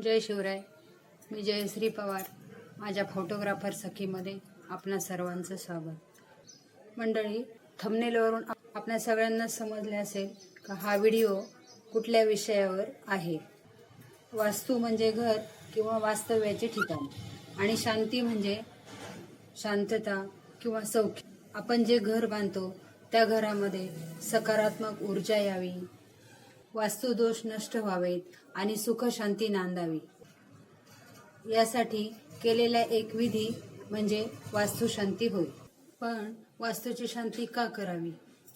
जय शिवराय. मी जयश्री पवार. माझ्या फोटोग्राफर सखीमध्ये आपणा सर्वांचं स्वागत. मंडळी थंबनेलवरून आपल्या सगळ्यांना समजले असेल का हा व्हिडिओ कुठल्या विषयावर आहे? वास्तू म्हणजे घर किंवा वास्तव्याचे ठिकाण? आणि शांती म्हणजे शांतता किंवा सौख्य? आपण जे घर बांधतो त्या घरामध्ये सकारात्मक ऊर्जा यावी वास्तुदोष नष्ट व्हावेत आणि सुख शांती नांदावी. यासाठी केलेला एक विधी म्हणजे वास्तुशांती होय. पण वास्तूची शांती का करावी?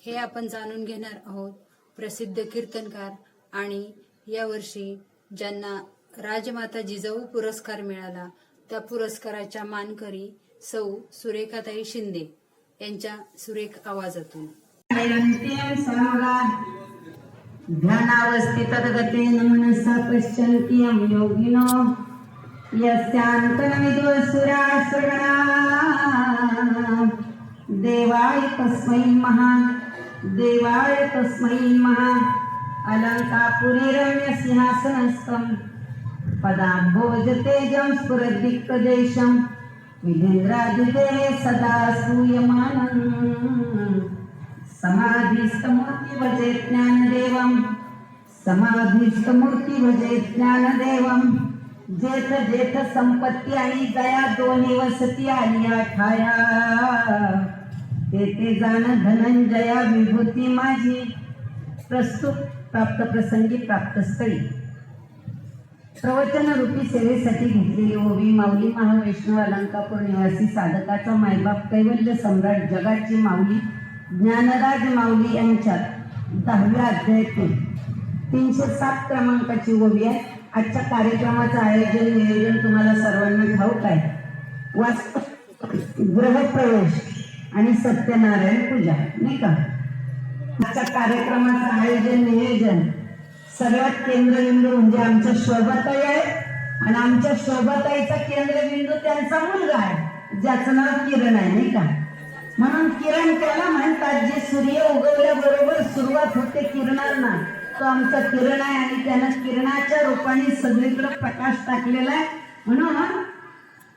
हे आपण जाणून घेणार आहोत प्रसिद्ध कीर्तनकार आणि यावर्षी ज्यांना राजमाता जिजाऊ पुरस्कार मिळाला त्या पुरस्काराच्या मानकरी सौ सुरेखाताई शिंदे यांच्या सुरेख आवाजातून. ध्यानावस्थितगतेन मनसा पश्यन्ति यं योगिनो। यस्यान्तनविदुसुरासुरगणा देवाय तस्मै महान् देवाय तस्मै महान् अलङ्कापुरे पदाम्भोजतेजं पदाभोजतेजं स्फुरद्दिक्कदेशं। विधेन्द्रादिते सदा सूयमानम्। समाधिस्थमूर्ती भजे ज्ञानदेवं समाधिस्थमूर्ती भजे ज्ञानदेवं जेथ जेथ संपत्ती आणि दया दोन्ही वसती आली आठाया तेथे जाण धनंजया विभूती माझी। प्रस्तुत प्राप्त प्रसंगी प्राप्त स्थळी। प्रवचन रूपी सेवेसाठी घेतलेली ओवी माऊली महावैष्णव अलंकापूर निवासी साधकाचा मायबाप कैवल्य सम्राट जगाची माऊली ज्ञानराज माऊली यांच्या दहाव्या अध्यायातील तीनशे सात क्रमांकाची ओवी आहे. आजच्या कार्यक्रमाचं आयोजन नियोजन तुम्हाला सर्वांना ठाऊक आहे. वास्तव गृहप्रवेश आणि सत्यनारायण पूजा नाही का? आजच्या कार्यक्रमाचं आयोजन नियोजन सर्वात केंद्रबिंदू म्हणजे आमच्या शोभाताई आहे. आणि आमच्या शोभाताईचा केंद्रबिंदू त्यांचा मुलगा आहे ज्याचं नाव किरण आहे नाही का? म्हणून किरण त्याला म्हणतात जे सूर्य उगवल्याबरोबर सुरुवात होते किरणांना. तो आमचा किरण आहे आणि त्यानं किरणाच्या रूपाने सगळीकडे प्रकाश टाकलेला आहे. म्हणून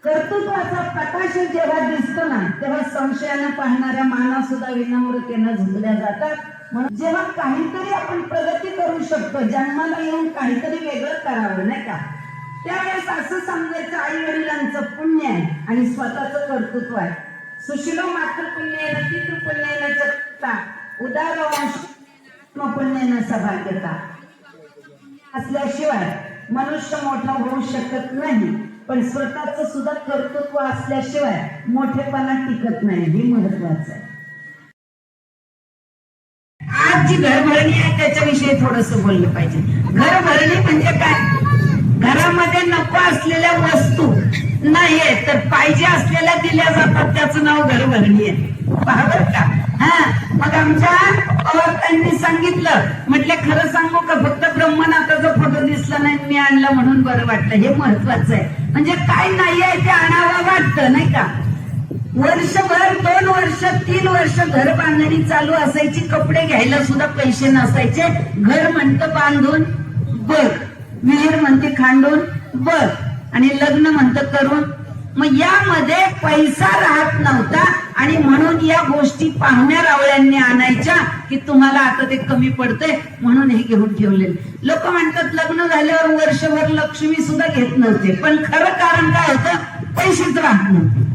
कर्तृत्वाचा प्रकाश जेव्हा दिसतो ना तेव्हा संशयानं पाहणाऱ्या मानव सुद्धा विनम्रतेनं झुंबल्या जातात. म्हणून जेव्हा काहीतरी आपण प्रगती करू शकतो जन्माला येऊन काहीतरी वेगळं करावं नाही का? त्यावेळेस असं समजायचं आई वडिलांचं पुण्य आहे आणि स्वतःचं कर्तृत्व आहे. सुशिलो मातृ पुण्येन पितृ पुण्येन चक्ता उदार वंश पुण्येन सभाग्यता असल्याशिवाय मनुष्य मोठा होऊ शकत नाही पण स्वतःच सुद्धा कर्तृत्व असल्याशिवाय मोठेपणा टिकत नाही हे महत्वाचं आहे. आज जी घरभरणी आहे त्याच्याविषयी थोडस बोललं पाहिजे. घरभरणी म्हणजे काय? घरामध्ये नको असलेल्या वस्तू नाहीये तर पाहिजे असलेल्या दिल्या जातात त्याचं नाव घरभरणी आहे. पहा बरं का. हा मग आमच्या त्यांनी सांगितलं. म्हटलं खरं सांगू का फक्त ब्रह्मनाथाचा फोटो दिसला नाही मी आणला म्हणून बरं वाटलं. हे महत्वाचं आहे. म्हणजे काय नाही आहे ते आणावं वाटतं नाही का? वर्षभर दोन वर्ष तीन वर्ष घर बांधणी चालू असायची कपडे घ्यायला सुद्धा पैसे नसायचे. घर म्हणतं बांधून बघ विहीर म्हणते खांडून बघ आणि लग्न म्हणतं करून. मग यामध्ये पैसा राहत नव्हता आणि म्हणून या गोष्टी पाहुण्या रावळ्यांनी आणायच्या की तुम्हाला आता ते कमी पडते म्हणून हे घेऊन ठेवलेले. लोक म्हणतात लग्न झाल्यावर वर्षभर लक्ष्मी सुद्धा घेत नव्हते. पण खरं कारण काय होतं? पैसेच राहत नव्हते.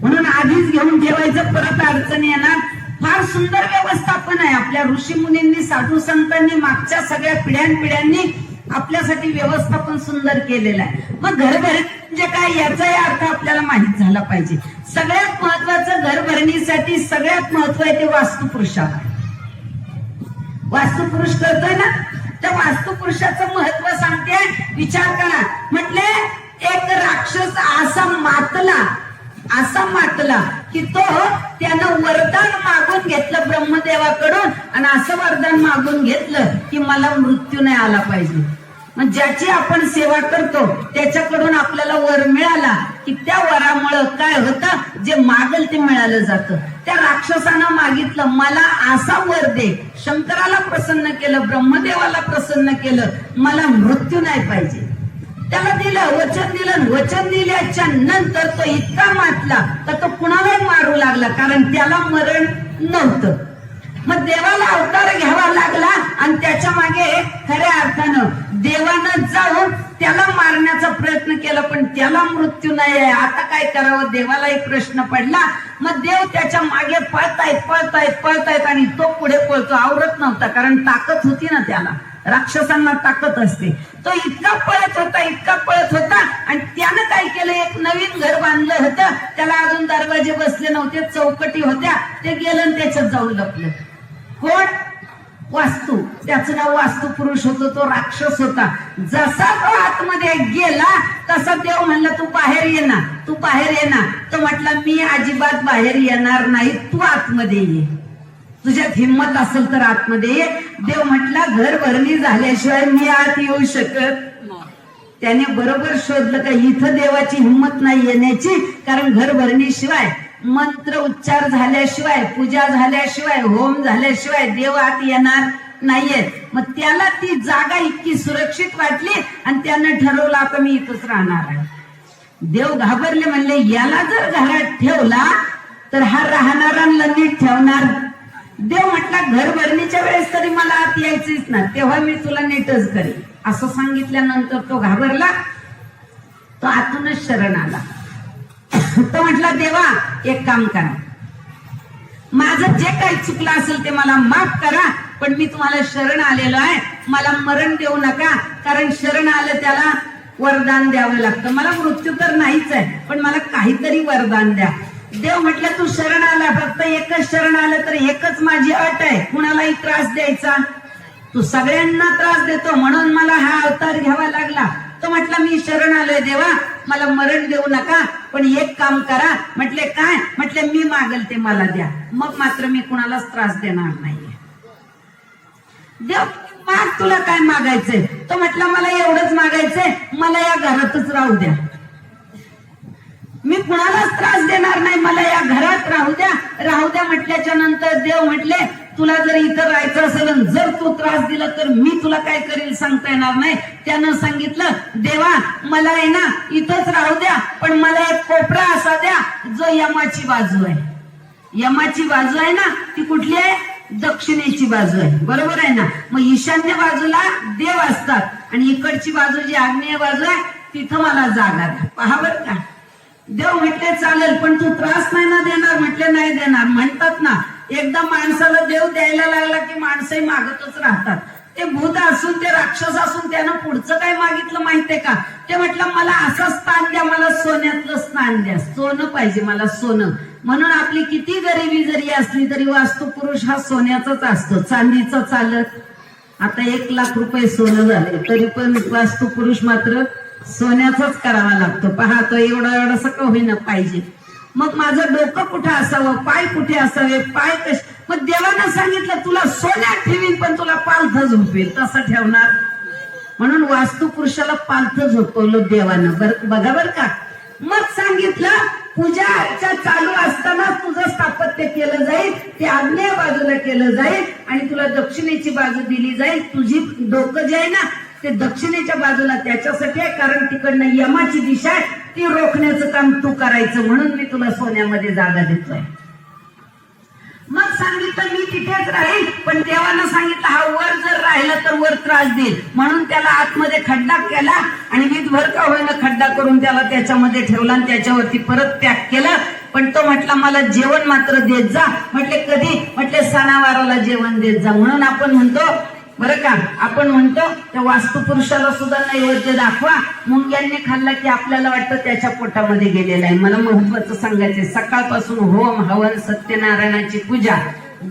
म्हणून आधीच घेऊन ठेवायचं परत अडचण येणार. फार सुंदर व्यवस्थापन आहे. आपल्या ऋषी मुनींनी साधू संतांनी मागच्या सगळ्या पिढ्यान पिढ्यांनी आपल्यासाठी व्यवस्थापन सुंदर केलेलं आहे. मग घरभरणी म्हणजे काय याचाही अर्थ आपल्याला माहीत झाला पाहिजे. सगळ्यात महत्वाचं घरभरणीसाठी सगळ्यात महत्त्व आहे ते वास्तुपुरुषाला. वास्तुपुरुष करतोय ना? त्या वास्तुपुरुषाचं महत्त्व सांगते विचार करा. म्हटले एक राक्षस असा मातला असा मातला की तो त्यानं वरदान मागून घेतलं ब्रह्मदेवाकडून आणि असं वरदान मागून घेतलं की मला मृत्यू नाही आला पाहिजे. ज्याची आपण सेवा करतो त्याच्याकडून आपल्याला वर मिळाला की त्या वरामुळं काय होतं? जे मागल ते मिळालं जातं. त्या राक्षसानं मागितलं मला असा वर दे. शंकराला प्रसन्न केलं ब्रह्मदेवाला प्रसन्न केलं मला मृत्यू नाही पाहिजे. त्याला दिलं वचन दिलं वचन दिल्याच्या नंतर तो इतका मातला तर तो कुणालाही मारू लागला कारण त्याला मरण नव्हतं. मग देवाला अवतार घ्यावा लागला आणि त्याच्यामागे खऱ्या अर्थानं देवानं जाऊन त्याला मारण्याचा प्रयत्न केला पण त्याला मृत्यू नाही आहे. आता काय करावं? देवालाही प्रश्न पडला. मग देव त्याच्यामागे पळतायत पळतायत पळतायत आणि तो पुढे पळतो. आवरत नव्हता कारण ताकद होती ना त्याला. राक्षसांना ताकद असते. तो इतका पळत होता इतका पळत होता आणि त्यानं काय केलं? एक नवीन घर बांधलं होतं. त्याला अजून दरवाजे बसले नव्हते चौकटी होत्या. ते गेलं आणि त्याच्यात जाऊन लपलं. कोण वास्तू. त्याचं नाव वास्तू पुरुष होतो तो राक्षस होता. जसा तो आतमध्ये गेला तसा देव म्हणला तू बाहेर ये तू बाहेर ये तो म्हटला मी अजिबात बाहेर येणार नाही तू आतमध्ये ये. तुझ्यात हिंमत असेल तर आतमध्ये ये. देव म्हटला घर भरणी झाल्याशिवाय मी आत येऊ शकत त्याने बरोबर शोधलं का इथं देवाची हिंमत नाही येण्याची? कारण घर भरणीशिवाय मंत्र उच्चार झाल्याशिवाय पूजा झाल्याशिवाय होम झाल्याशिवाय देव आत येणार नाहीये मग त्याला ती जागा इतकी सुरक्षित वाटली आणि त्यानं ठरवलं आता मी इथंच राहणार आहे. देव घाबरले म्हणले याला जर घरात ठेवला तर हा राहणाऱ्यांना नीट ठेवणार. देव म्हटला घर भरणीच्या वेळेस तरी मला आत यायचीच ना तेव्हा मी तुला नीटच करेन. असं सांगितल्यानंतर तो घाबरला तो आतूनच शरण आला. तो म्हटला देवा एक काम करा. माझं जे काही चुकलं असेल ते मला माफ करा पण मी तुम्हाला शरण आलेलो आहे. मला मरण देऊ नका कारण शरण आलं त्याला वरदान द्यावं लागतं. मला मृत्यू तर नाहीच आहे पण मला काहीतरी वरदान द्या. देव म्हटलं तू शरण आला फक्त एकच शरण आलं तर एकच माझी अट आहे. कुणालाही त्रास द्यायचा? तू सगळ्यांना त्रास देतो म्हणून मला हा अवतार घ्यावा लागला. तो म्हटला मी शरण आलोय देवा मला मरण देऊ नका पण एक काम करा. म्हटले काय? म्हटले मी मागेल ते मला द्या. मग मात्र मी कुणालाच त्रास देणार नाहीये. देव माग तुला काय मागायचंय? तो म्हटला मला एवढंच मागायचंय. मला या घरातच राहू द्या. मी कुणालाच त्रास देणार नाही. मला या घरात राहू द्या. राहू द्या म्हटल्याच्या नंतर देव म्हटले तुला जर इथं राहायचं असेल जर तू त्रास दिला तर मी तुला काय करेल सांगता येणार नाही. त्यानं सांगितलं देवा मला आहे ना इथंच राहू द्या पण मला एक कोपरा असा द्या जो यमाची बाजू आहे. यमाची बाजू आहे ना ती कुठली आहे? दक्षिणेची बाजू आहे. बरोबर आहे ना? मग ईशान्य बाजूला देव असतात आणि इकडची बाजू जी आग्नेय बाजू आहे तिथं मला जागा द्या. पहा बर का? देव म्हटले चालेल पण तू त्रास नाही ना देणार? म्हटले नाही देणार. म्हणतात ना एकदा माणसाला देव द्यायला लागला की माणसंही मागतच राहतात. ते भूत असून ते राक्षस असून त्यानं पुढचं काय मागितलं माहितीये का? ते म्हटलं मला असं स्थान द्या मला सोन्यातलं स्थान द्या. सोनं पाहिजे मला सोनं. म्हणून आपली किती गरिबी जरी असली तरी वास्तू पुरुष हा सोन्याचाच असतो चांदीचा चालत. आता एक लाख रुपये सोनं झाले तरी पण वास्तू पुरुष मात्र सोन्याचाच करावा लागतो. पहा तो एवढा एवढा सगळं होईना पाहिजे? मग माझं डोकं कुठं असावं? पाय कुठे असावे? पाय कश? मग देवानं सांगितलं तुला सोन्यात ठेवीन पण तुला पालथ झोपेल तसं ठेवणार? म्हणून वास्तू पुरुषाला पालथ झोपवलं देवानं. बर बघा बर का? मग सांगितलं पूजा अर्चा चालू असताना तुझं स्थापत्य केलं जाईल ते आग्नेय बाजूला केलं जाईल आणि तुला दक्षिणेची बाजू दिली जाईल. तुझी डोकं जे आहे ना ते दक्षिणेच्या बाजूला त्याच्यासाठी आहे कारण तिकडनं यमाची दिशा आहे. ती रोखण्याचं काम तू करायचं म्हणून मी तुला सोन्यामध्ये जागा देतोय. मग सांगितलं मी तिथेच राहील पण देवानं सांगितलं हा वर जर राहिला तर वर त्रास देईल. म्हणून त्याला आतमध्ये खड्डा केला आणि वीजभर का होईना खड्डा करून त्याला त्याच्यामध्ये ठेवला आणि त्याच्यावरती परत पॅक केलं. पण तो म्हटला मला जेवण मात्र देत जा. म्हटले कधी? म्हटले सणावाराला जेवण देत जा. म्हणून आपण म्हणतो बरं का? आपण म्हणतो त्या वास्तुपुरुषाला सुद्धा नैवेद्य दाखवा. मुंग्यांनी खाल्ला की आपल्याला वाटतं त्याच्या पोटामध्ये गेलेला आहे. मला महत्वाचं सांगायचंय सकाळपासून होम हवन सत्यनारायणाची पूजा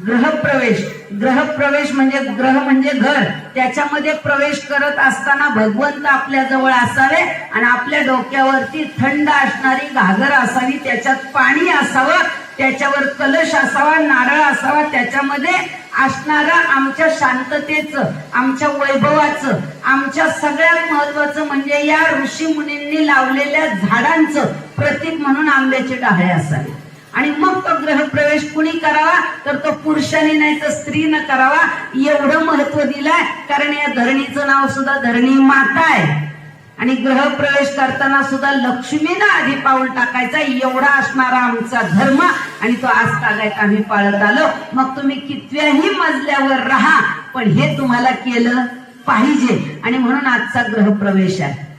ग्रहप्रवेश ग्रहप्रवेश म्हणजे ग्रह म्हणजे घर. त्याच्यामध्ये प्रवेश करत असताना भगवंत आपल्या जवळ असावे आणि आपल्या डोक्यावरती थंड असणारी घागर असावी त्याच्यात पाणी असावं त्याच्यावर कलश असावा नारळ असावा त्याच्यामध्ये असणारा आमच्या शांततेचं आमच्या वैभवाचं आमच्या सगळ्यात महत्वाचं म्हणजे या ऋषी मुनींनी लावलेल्या झाडांचं प्रतीक म्हणून आंब्याचे डहाळे असावे. आणि मग तो ग्रहप्रवेश कुणी करावा? तर तो पुरुषाने नाही तर स्त्रीनं करावा. एवढं महत्त्व दिलंय. कारण या धरणीचं नाव सुद्धा धरणी माता आहे. आणि ग्रहप्रवेश करताना सुद्धा लक्ष्मीनं आधी पाऊल टाकायचा. एवढा असणारा आमचा धर्म आणि तो आज तागायत आम्ही पाळत आलो. मग तुम्ही कितव्याही मजल्यावर राहा पण हे तुम्हाला केलं पाहिजे. आणि म्हणून आजचा ग्रहप्रवेश आहे.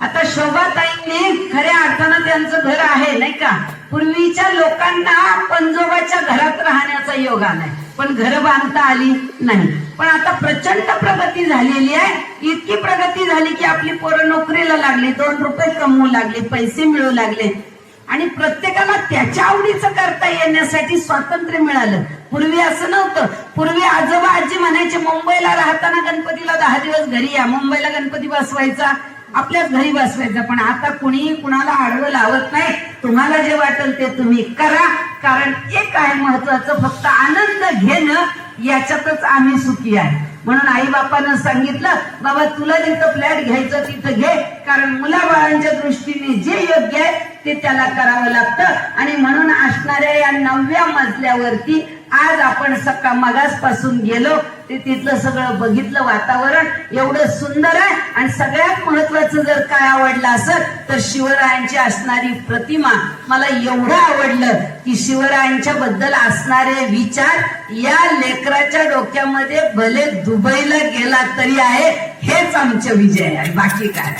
आता शोभाताईंनी खऱ्या अर्थानं त्यांचं घर आहे नाही का? पूर्वीच्या लोकांना पंजोबाच्या घरात राहण्याचा योग आलाय पण घर बांधता आली नाही. पण आता प्रचंड प्रगती झालेली आहे. इतकी प्रगती झाली की आपली पोरं नोकरीला लागली दोन रुपये कमवू लागले पैसे मिळू लागले. आणि प्रत्येकाला त्याच्या आवडीचं करता येण्यासाठी स्वातंत्र्य मिळालं. पूर्वी असं नव्हतं. पूर्वी आजोबा आजी म्हणायचे मुंबईला राहताना गणपतीला दहा दिवस घरी या. मुंबईला गणपती बसवायचा आपल्याच घरी बसवायचा. पण आता कुणीही कुणाला आडवं लावत नाही. तुम्हाला जे वाटेल ते तुम्ही करा. कारण एक आहे महत्वाचं फक्त आनंद घेणं याच्यातच आम्ही सुखी आहे. म्हणून आई बापानं सांगितलं बाबा तुला जिथं फ्लॅट घ्यायचं तिथं घे कारण मुलाबाळांच्या दृष्टीने जे योग्य आहे ते त्याला करावं लागतं. आणि म्हणून असणाऱ्या या नवव्या मजल्यावरती आज आपण सकाळ मगासपासून गेलो. ते तिथलं सगळं बघितलं वातावरण एवढं सुंदर आहे. आणि सगळ्यात महत्वाचं जर काय आवडलं असत तर शिवरायांची असणारी प्रतिमा. मला एवढं आवडलं की शिवरायांच्या बद्दल असणारे विचार या लेकराच्या डोक्यामध्ये भले दुबईला गेला तरी आहे हेच आमचं विजय आहे. बाकी काय